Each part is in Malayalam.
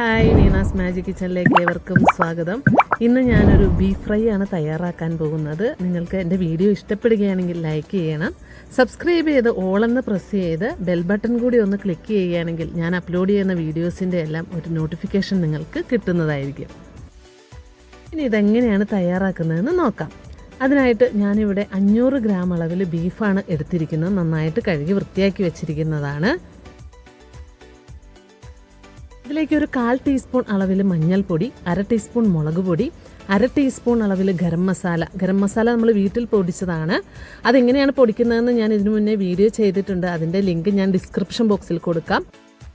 ഹായ് നീനാസ് മാജിക് കിച്ചണിലേക്ക് ഏവർക്കും സ്വാഗതം. ഇന്ന് ഞാനൊരു ബീഫ് ഫ്രൈ ആണ് തയ്യാറാക്കാൻ പോകുന്നത്. നിങ്ങൾക്ക് എന്റെ വീഡിയോ ഇഷ്ടപ്പെടുകയാണെങ്കിൽ ലൈക്ക് ചെയ്യണം. സബ്സ്ക്രൈബ് ചെയ്ത് ഓളെന്ന് പ്രസ് ചെയ്ത് ബെൽ ബട്ടൺ കൂടി ഒന്ന് ക്ലിക്ക് ചെയ്യുകയാണെങ്കിൽ ഞാൻ അപ്ലോഡ് ചെയ്യുന്ന വീഡിയോസിന്റെ എല്ലാം ഒരു നോട്ടിഫിക്കേഷൻ നിങ്ങൾക്ക് കിട്ടുന്നതായിരിക്കും. ഇനി ഇതെങ്ങനെയാണ് തയ്യാറാക്കുന്നതെന്ന് നോക്കാം. അതിനായിട്ട് ഞാനിവിടെ അഞ്ഞൂറ് ഗ്രാം അളവിൽ ബീഫാണ് എടുത്തിരിക്കുന്നത്. നന്നായിട്ട് കഴുകി വൃത്തിയാക്കി വെച്ചിരിക്കുന്നതാണ്. ഇതിലേക്ക് ഒരു കാൽ ടീസ്പൂൺ അളവിൽ മഞ്ഞൾപ്പൊടി അര ടീസ്പൂൺ മുളക് പൊടി അര ടീസ്പൂൺ അളവിൽ ഗരം മസാല. ഗരം മസാല നമ്മൾ വീട്ടിൽ പൊടിച്ചതാണ്. അതെങ്ങനെയാണ് പൊടിക്കുന്നതെന്ന് ഞാൻ ഇതിനു മുന്നേ വീഡിയോ ചെയ്തിട്ടുണ്ട്. അതിന്റെ ലിങ്ക് ഞാൻ ഡിസ്ക്രിപ്ഷൻ ബോക്സിൽ കൊടുക്കാം.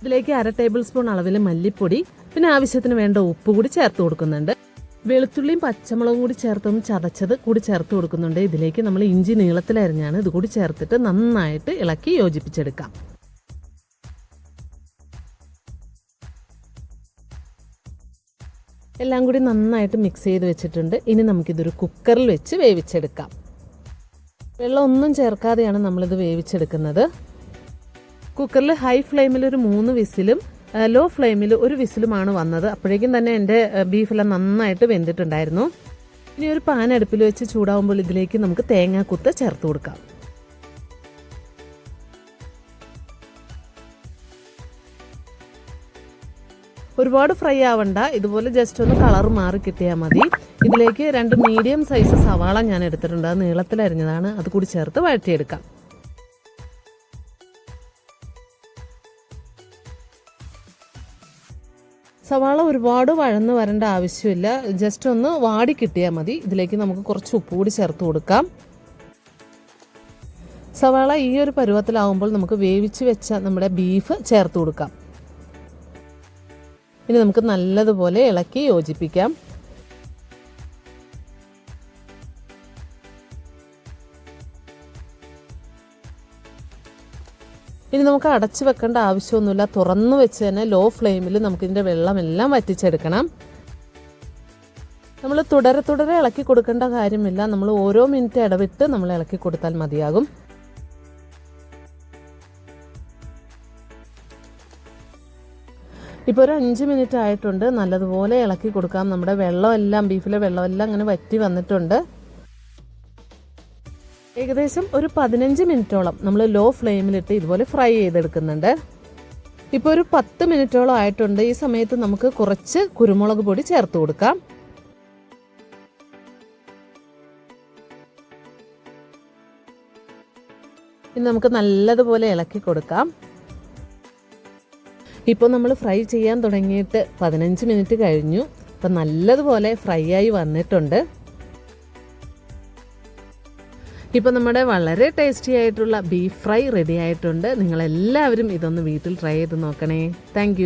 ഇതിലേക്ക് അര ടേബിൾ സ്പൂൺ അളവിൽ മല്ലിപ്പൊടി പിന്നെ ആവശ്യത്തിന് വേണ്ട ഉപ്പ് കൂടി ചേർത്ത് കൊടുക്കുന്നുണ്ട്. വെളുത്തുള്ളിയും പച്ചമുളകും കൂടി ചേർത്തൊന്ന് ചതച്ചത് കൂടി ചേർത്ത് കൊടുക്കുന്നുണ്ട്. ഇതിലേക്ക് നമ്മൾ ഇഞ്ചി നീളത്തിലരിഞ്ഞാണ് ഇത് കൂടി ചേർത്തിട്ട് നന്നായിട്ട് ഇളക്കി യോജിപ്പിച്ചെടുക്കാം. എല്ലാം കൂടി നന്നായിട്ട് മിക്സ് ചെയ്ത് വെച്ചിട്ടുണ്ട്. ഇനി നമുക്കിതൊരു കുക്കറിൽ വെച്ച് വേവിച്ചെടുക്കാം. വെള്ളം ഒന്നും ചേർക്കാതെയാണ് നമ്മളിത് വേവിച്ചെടുക്കുന്നത്. കുക്കറിൽ ഹൈ ഫ്ലെയിമിൽ ഒരു മൂന്ന് വിസിലും ലോ ഫ്ലെയിമിൽ ഒരു വിസിലുമാണ് വന്നത്. അപ്പോഴേക്കും തന്നെ എന്റെ ബീഫെല്ലാം നന്നായിട്ട് വെന്തിട്ടുണ്ടായിരുന്നു. ഇനി ഒരു പാൻ അടുപ്പിൽ വെച്ച് ചൂടാവുമ്പോൾ ഇതിലേക്ക് നമുക്ക് തേങ്ങാക്കുത്ത് ചേർത്ത് കൊടുക്കാം. ഒരുപാട് ഫ്രൈ ആവണ്ട. ഇതുപോലെ ജസ്റ്റ് ഒന്ന് കളർ മാറി കിട്ടിയാൽ മതി. ഇതിലേക്ക് രണ്ട് മീഡിയം സൈസ് സവാള ഞാൻ എടുത്തിട്ടുണ്ട്. അത് നീളത്തിലരിഞ്ഞതാണ് അത് കൂടി ചേർത്ത് വഴറ്റിയെടുക്കാം. സവാള ഒരുപാട് വഴന്ന് വരേണ്ട ആവശ്യമില്ല. ജസ്റ്റ് ഒന്ന് വാടി കിട്ടിയാൽ മതി. ഇതിലേക്ക് നമുക്ക് കുറച്ച് ഉപ്പ് കൂടി ചേർത്ത് കൊടുക്കാം. സവാള ഈ ഒരു പരുവത്തിലാവുമ്പോൾ നമുക്ക് വേവിച്ച് വെച്ച നമ്മുടെ ബീഫ് ചേർത്ത് കൊടുക്കാം. ഇനി നമുക്ക് നല്ലതുപോലെ ഇളക്കി യോജിപ്പിക്കാം. ഇനി നമുക്ക് അടച്ചു വെക്കേണ്ട ആവശ്യമൊന്നുമില്ല. തുറന്നു വെച്ച് തന്നെ ലോ ഫ്ലെയിമിൽ നമുക്കിതിന്റെ വെള്ളമെല്ലാം വറ്റിച്ചെടുക്കണം. നമ്മൾ തുടരെ തുടരെ ഇളക്കി കൊടുക്കേണ്ട കാര്യമില്ല. നമ്മൾ ഓരോ മിനിറ്റ് ഇടവിട്ട് നമ്മൾ ഇളക്കി കൊടുത്താൽ മതിയാകും. ഇപ്പോൾ ഒരു അഞ്ച് മിനിറ്റ് ആയിട്ടുണ്ട്. നല്ലതുപോലെ ഇളക്കി കൊടുക്കാം. നമ്മുടെ വെള്ളമെല്ലാം ബീഫിലെ വെള്ളമെല്ലാം അങ്ങനെ വറ്റി വന്നിട്ടുണ്ട്. ഏകദേശം ഒരു പതിനഞ്ച് മിനിറ്റോളം നമ്മൾ ലോ ഫ്ലെയിമിലിട്ട് ഇതുപോലെ ഫ്രൈ ചെയ്തെടുക്കുന്നുണ്ട്. ഇപ്പോൾ ഒരു പത്ത് മിനിറ്റോളം ആയിട്ടുണ്ട്. ഈ സമയത്ത് നമുക്ക് കുറച്ച് കുരുമുളക് പൊടി ചേർത്ത് കൊടുക്കാം. ഇനി നമുക്ക് നല്ലതുപോലെ ഇളക്കി കൊടുക്കാം. ഇപ്പോൾ നമ്മൾ ഫ്രൈ ചെയ്യാൻ തുടങ്ങിയിട്ട് പതിനഞ്ച് മിനിറ്റ് കഴിഞ്ഞു. അപ്പം നല്ലതുപോലെ ഫ്രൈ ആയി വന്നിട്ടുണ്ട്. ഇപ്പോൾ നമ്മുടെ വളരെ ടേസ്റ്റി ആയിട്ടുള്ള ബീഫ് ഫ്രൈ റെഡി ആയിട്ടുണ്ട്. നിങ്ങളെല്ലാവരും ഇതൊന്ന് വീട്ടിൽ ട്രൈ ചെയ്ത് നോക്കണേ. താങ്ക്